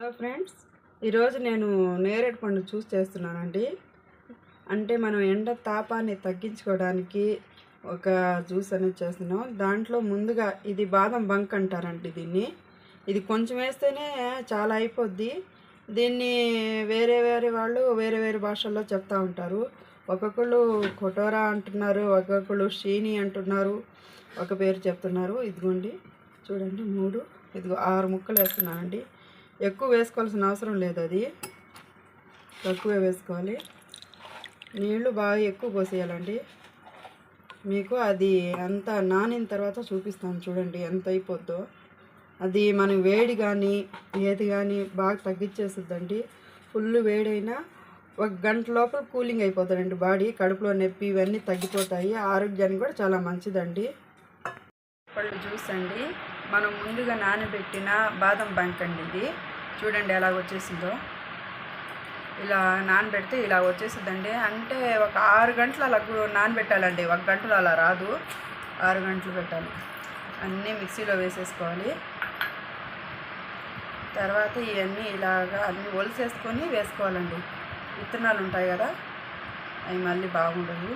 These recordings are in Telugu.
హలో ఫ్రెండ్స్ ఈరోజు నేను నేరేడు పండు చూస్ చేస్తున్నానండి. అంటే మనం ఎండ తాపాన్ని తగ్గించుకోవడానికి ఒక జ్యూస్ అనేది చేస్తున్నాం. దాంట్లో ముందుగా ఇది బాదం బంక్ అంటారండి దీన్ని. ఇది కొంచెం వేస్తేనే చాలా అయిపోద్ది. దీన్ని వేరే వేరే వాళ్ళు వేరే వేరే భాషల్లో చెప్తా ఉంటారు. ఒక్కొక్కళ్ళు కొటోరా అంటున్నారు ఒక్కొక్కళ్ళు షీని అంటున్నారు ఒక పేరు చెప్తున్నారు. ఇదిగోండి చూడండి మూడు. ఇదిగో ఆరు ముక్కలు వేస్తున్నానండి. ఎక్కువ వేసుకోవాల్సిన అవసరం లేదు అది. తక్కువే వేసుకోవాలి. నీళ్ళు బాగా ఎక్కువ పోసేయాలండి. మీకు అది అంతా నానిన తర్వాత చూపిస్తాను చూడండి ఎంత అయిపోద్దో. అది మనం వేడి కానీ ఏది కానీ బాగా తగ్గించేస్తుందండి ఫుల్ వేడైనా ఒక గంట లోపల కూలింగ్ అయిపోతుందండి బాడీ. కడుపులో నొప్పి ఇవన్నీ తగ్గిపోతాయి. ఆరోగ్యానికి కూడా చాలా మంచిదండి. పళ్ళు జ్యూస్ అండి. మనం ముందుగా నానబెట్టిన బాదం బంక్ అండి ఇది. చూడండి ఎలా వచ్చేసిందో. ఇలా నానబెడితే ఇలా వచ్చేసిందండి అంటే ఒక ఆరు గంటలు అలా నానబెట్టాలండి. ఒక గంటలో అలా రాదు. ఆరు గంటలు పెట్టాలి. అన్నీ మిక్సీలో వేసేసుకోవాలి. తర్వాత ఇవన్నీ ఇలాగా అన్నీ ఒలిసేసుకొని వేసుకోవాలండి. విత్తనాలు ఉంటాయి కదా అవి మళ్ళీ బాగుండదు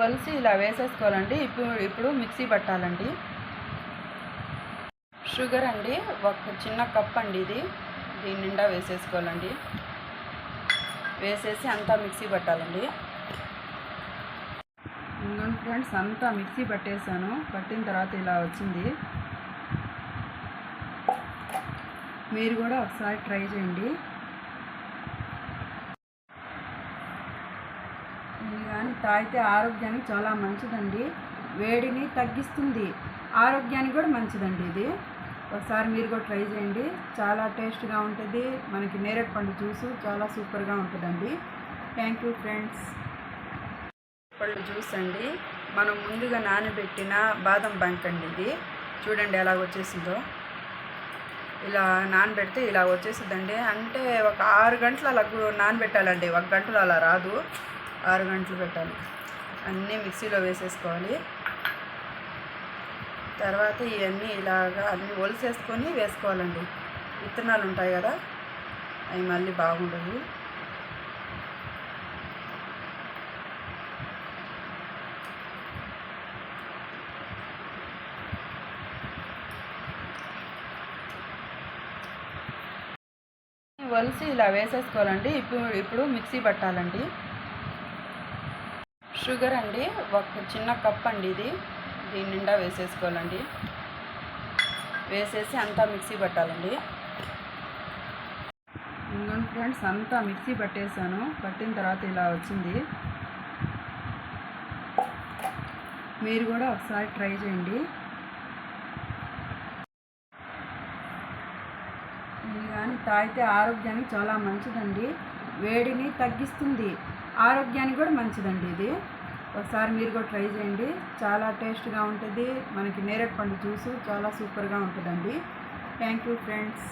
వలిసి ఇలా వేసేసుకోవాలండి. ఇప్పుడు ఇప్పుడు మిక్సీ పట్టాలండి. షుగర్ అండి ఒక చిన్న కప్ అండి ఇది. దీని నిండా వేసేసుకోవాలండి. వేసేసి అంతా మిక్సీ పట్టాలండి. ఫ్రెండ్స్ అంతా మిక్సీ పట్టేసాను. పట్టిన తర్వాత ఇలా వచ్చింది. మీరు కూడా ఒకసారి ట్రై చేయండి. ఇది కానీ తాగితే ఆరోగ్యానికి చాలా మంచిదండి. వేడిని తగ్గిస్తుంది. ఆరోగ్యానికి కూడా మంచిదండి ఇది. ఒకసారి మీరు కూడా ట్రై చేయండి. చాలా టేస్ట్గా ఉంటుంది. మనకి నేరేడు పండు జ్యూసు చాలా సూపర్గా ఉంటుందండి. Thank you friends. పళ్ళు జ్యూస్ అండి. మనం ముందుగా నానబెట్టిన బాదం బంక్ అండి ఇది. చూడండి ఎలా వచ్చేసిందో. ఇలా నానబెడితే ఇలా వచ్చేసిందండి అంటే ఒక ఆరు గంటలు అలా నానబెట్టాలండి. ఒక గంటలు అలా రాదు. ఆరు గంటలు పెట్టాలి. అన్నీ మిక్సీలో వేసేసుకోవాలి. తర్వాత ఇవన్నీ ఇలాగా అన్నీ ఒలిసేసుకొని వేసుకోవాలండి. విత్తనాలు ఉంటాయి కదా అవి మళ్ళీ బాగుండదు వలిసి ఇలా వేసేసుకోవాలండి. ఇప్పుడు ఇప్పుడు మిక్సీ పట్టాలండి. షుగర్ అండి. ఒక చిన్న కప్ అండి ఇది. దీని నిండా వేసేసుకోవాలండి. వేసేసి అంతా మిక్సీ పట్టాలండి. ఫ్రెండ్స్ అంతా మిక్సీ పట్టేసాను. పట్టిన తర్వాత ఇలా వచ్చింది. మీరు కూడా ఒకసారి ట్రై చేయండి. ఇది కానీ తాగితే ఆరోగ్యానికి చాలా మంచిదండి. వేడిని తగ్గిస్తుంది. ఆరోగ్యానికి కూడా మంచిదండి ఇది. ఒకసారి మీరు కూడా ట్రై చేయండి. చాలా టేస్ట్గా ఉంటుంది. మనకి నేరేడు పండు జ్యూసు చాలా సూపర్గా ఉంటుందండి. Thank you friends.